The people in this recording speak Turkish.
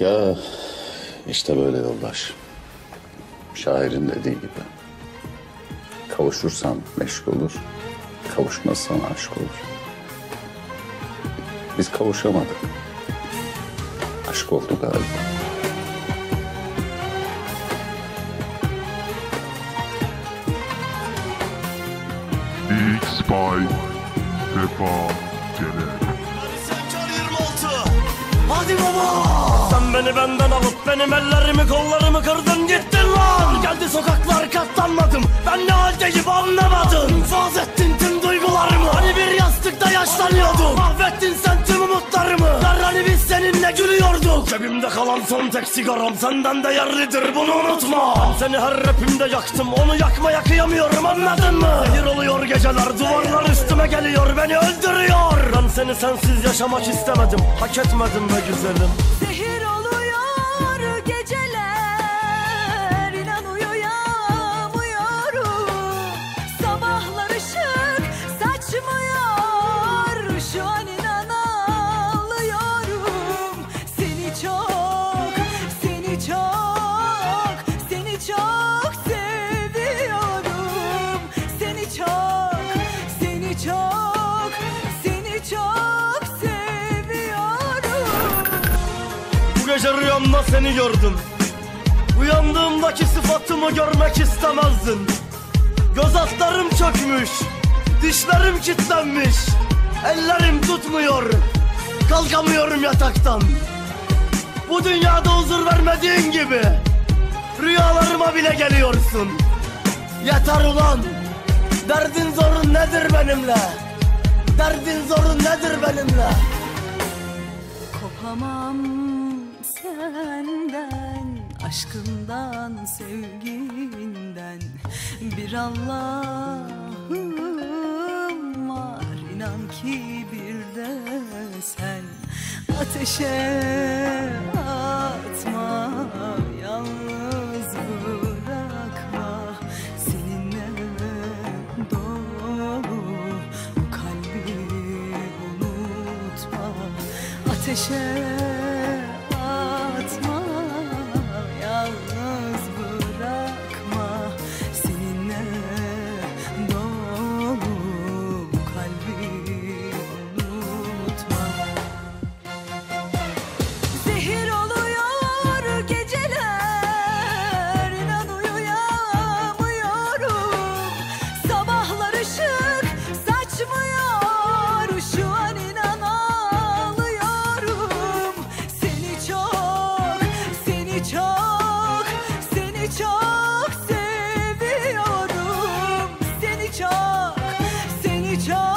Ya işte böyle yoldaş. Şairin dediği gibi. Kavuşursan meşk olur, kavuşmazsan aşk olur. Biz kavuşamadık. Aşk oldu galiba. Big Spy Vefa Celal Hadi baba Beni benden alıp benim ellerimi kollarımı kırdın gittin lan. Geldi sokaklar katlanmadım. Ben ne haldeyim anlamadın İnfaz ettin tüm duygularımı. Hani bir yastıkta yaşlanıyordum. Mahvettin sen tüm umutlarımı. Der hani biz seninle gülüyorduk. Cebimde kalan son tek sigaram. Senden değerlidir bunu unutma. Ben seni her rapimde yaktım. Onu yakmaya kıyamıyorum anladın mı? Zehir oluyor geceler Duvarlar üstüme geliyor Beni öldürüyor. Ben seni sensiz yaşamak istemedim. Hak etmedim be güzelim Zehir gece rüyamda seni gördüm. Uyandığımdaki sıfatımı görmek istemezdin. Göz altlarım çökmüş Dişlerim kilitlenmiş. Ellerim tutmuyor Kalkamıyorum yataktan. Bu dünyada huzur vermediğin gibi Rüyalarıma bile geliyorsun. Yeter ulan Derdin zorun nedir benimle? Derdin zorun nedir benimle? Kopamam Aşkından, sevginden Bir Allah'ım var. İnan ki bir de sen Ateşe atma Yalnız bırakma. Seninle dolu kalbi unutma. Ateşe 저